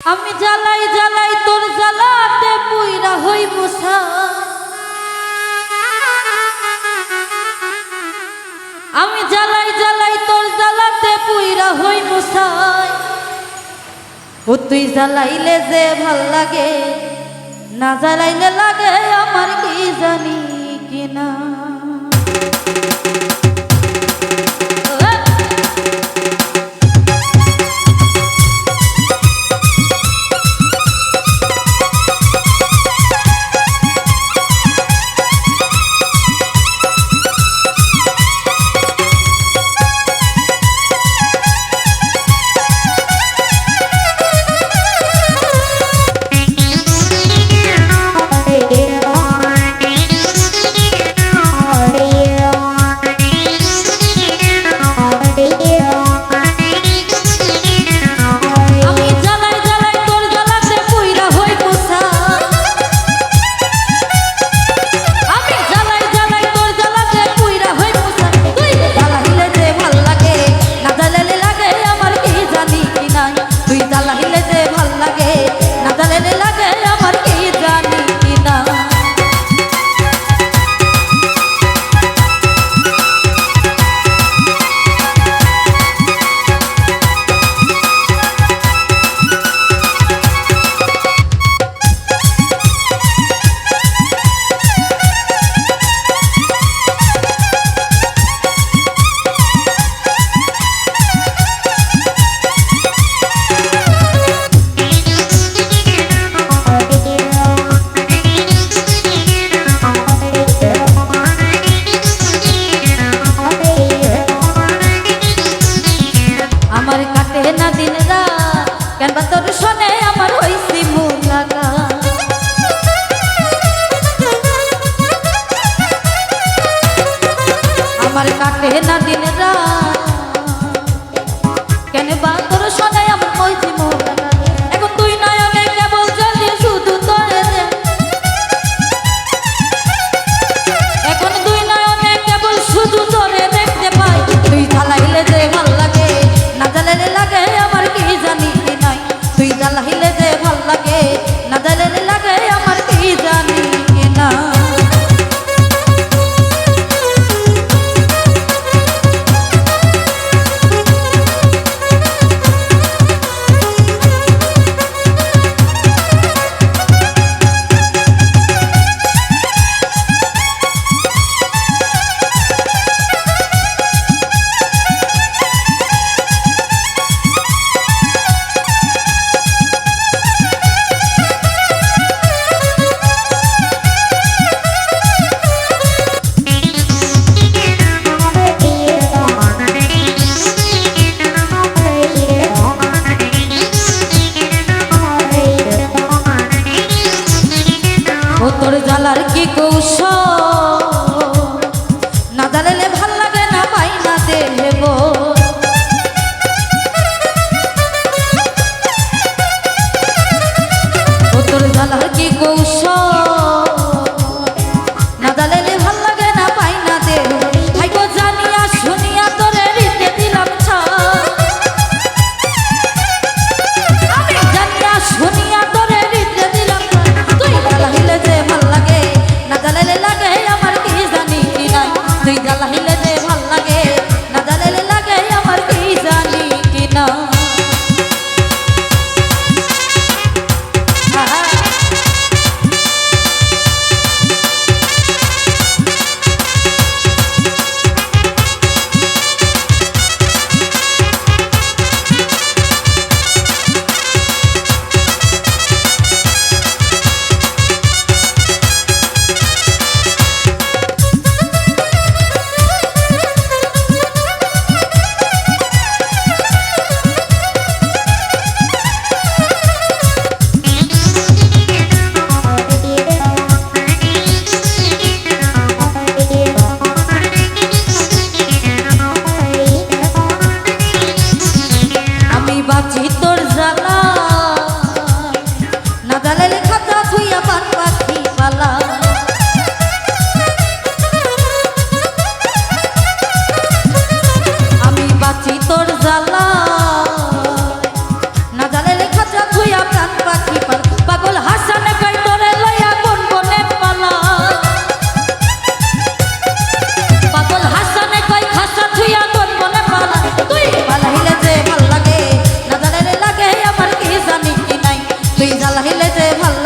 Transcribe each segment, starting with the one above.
আমি জ্বালাই জ্বালাই তোর জ্বালাতে পুইরা হই মুসা আমি জ্বালাই জ্বালাই তোর জ্বালাতে পুইরা হই মুসাই ও তুই জ্বালাইলে যে ভালো লাগে, না জ্বালাইলে লাগে আমার কি জানি কিনা। না দিন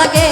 লাগে